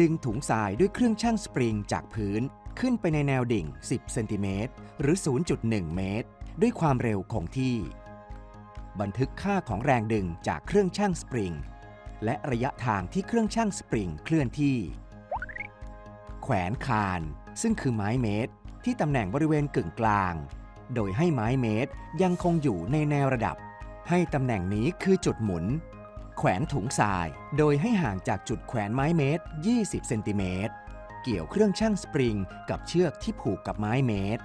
ดึงถุงทรายด้วยเครื่องชั่งสปริงจากพื้น ขึ้นไปในแนวดิ่ง 10 เซนติเมตรหรือ 0.1 เมตร ด้วยความเร็วคงที่ บันทึกค่าของแรงดึงจากเครื่องชั่งสปริง และระยะทางที่เครื่องชั่งสปริงเคลื่อนที่ แขวนคาน ซึ่งคือไม้เมตร ที่ตำแหน่งบริเวณกึ่งกลาง โดยให้ไม้เมตรยังคงอยู่ในแนวระดับ ให้ตำแหน่งนี้คือจุดหมุน แขวนถุงทราย โดยให้ห่างจากจุดแขวนไม้เมตร 20 เซนติเมตร เกี่ยวเครื่องชั่งสปริง กับเชือกที่ผูกกับไม้เมตร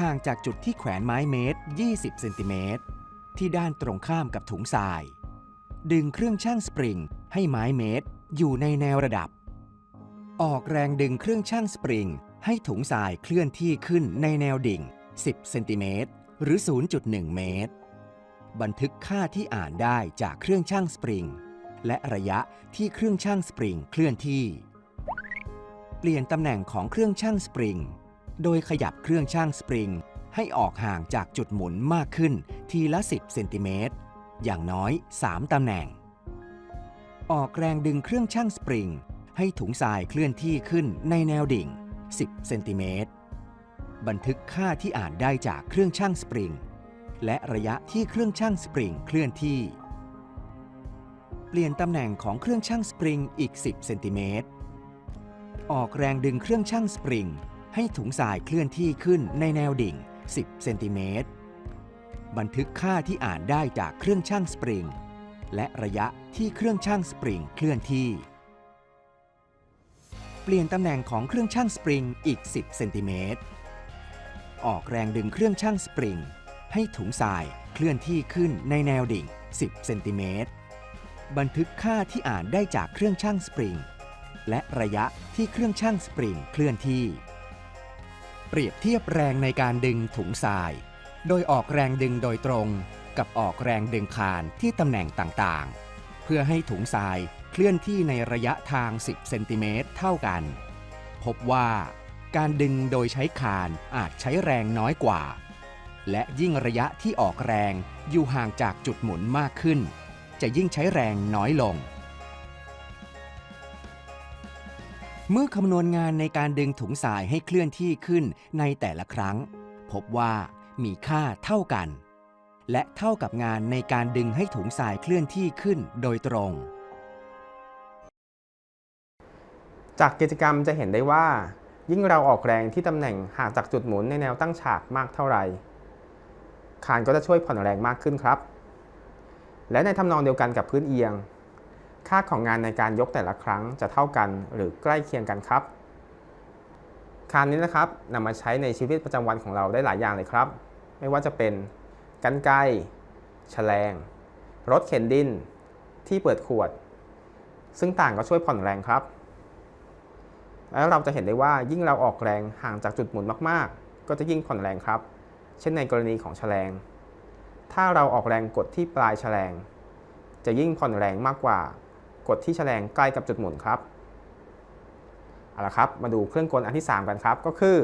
ห่างจากจุดที่แขวนไม้เมตร 20 เซนติเมตร ที่ด้านตรงข้ามกับถุงทราย ดึงเครื่องชั่งสปริง ให้ไม้เมตร อยู่ในแนวระดับ ออกแรงดึงเครื่องชั่งสปริง ให้ถุงทรายเคลื่อนที่ขึ้นในแนวดิ่ง 10 เซนติเมตร หรือ 0.1 เมตร บันทึกค่าที่อ่านได้จากเครื่องชั่งสปริง และระยะที่เครื่องชั่งสปริงเคลื่อนที่ เปลี่ยนตำแหน่งของเครื่องชั่งสปริง โดยขยับเครื่องชั่งสปริง ให้ออกห่างจากจุดหมุนมากขึ้นทีละ 10 เซนติเมตร อย่างน้อย 3 ตำแหน่ง ออกแรงดึงเครื่องชั่งสปริง ให้ถุงทรายเคลื่อนที่ขึ้นในแนวดิ่ง 10 เซนติเมตร บันทึกค่าที่อ่านได้จากเครื่องชั่งสปริง และระยะที่เครื่องชั่งสปริงเคลื่อนที่ เปลี่ยนตำแหน่งของเครื่องชั่งสปริงอีก 10 เซนติเมตร ออกแรงดึงเครื่องชั่งสปริง ให้ถุงทรายเคลื่อนที่ขึ้นในแนวดิ่ง 10 เซนติเมตร บันทึกค่าที่อ่านได้จากเครื่องชั่งสปริง และระยะที่เครื่องชั่งสปริงเคลื่อนที่ เปลี่ยนตำแหน่งของเครื่องชั่งสปริงอีก 10 เซนติเมตร ออกแรงดึงเครื่องชั่งสปริง ให้ถุงทรายเคลื่อนที่ขึ้นในแนวดิ่ง 10 เซนติเมตร บันทึกค่าที่อ่านได้จากเครื่องชั่งสปริง และระยะที่เครื่องชั่งสปริงเคลื่อนที่ เปรียบเทียบแรงในการดึงถุงทราย โดยออกแรงดึงโดยตรง กับออกแรงดึงคานที่ตำแหน่งต่างๆ เพื่อให้ถุงทรายเคลื่อนที่ในระยะทาง 10 เซนติเมตรเท่ากัน พบว่าการดึงโดยใช้คานอาจใช้แรงน้อยกว่า และยิ่งระยะที่ออกแรงอยู่ห่างจากจุดหมุนมากขึ้น จะยิ่งใช้แรงน้อยลง เมื่อคำนวณงานในการดึงถุงทรายให้เคลื่อนที่ขึ้นในแต่ละครั้ง พบว่ามีค่าเท่ากัน และเท่ากับงานในการดึงให้ถุงทรายเคลื่อนที่ขึ้นโดยตรง จากกิจกรรมจะเห็นได้ว่ายิ่งเราออกแรงที่ตำแหน่งห่างจากจุดหมุนในแนวตั้งฉากมากเท่าไหร่ คานก็จะช่วยผ่อนแรงมากขึ้นครับ และในทำนองเดียวกันกับพื้นเอียง ค่าของงานในการยกแต่ละครั้งจะเท่ากันหรือใกล้เคียงกันครับ คานนี้นะครับนำมาใช้ในชีวิตประจำวันของเราได้หลายอย่างเลยครับ ไม่ว่าจะเป็นกันไกรแฉลง รถเข็นดิน ที่เปิดขวด ซึ่งต่างก็ช่วยผ่อนแรงครับ แล้วเราจะเห็นได้ว่ายิ่งเราออกแรงห่างจากจุดหมุนมาก ๆ ก็จะยิ่งผ่อนแรงครับ เช่นในกรณีของแฉลง ถ้าเราออกแรงกดที่ปลายแฉลง จะยิ่งผ่อนแรงมากกว่ากดที่แฉลงใกล้กับจุดหมุนครับเอาละครับ มาดูเครื่องกลอันที่ 3 กันครับ ก็คือ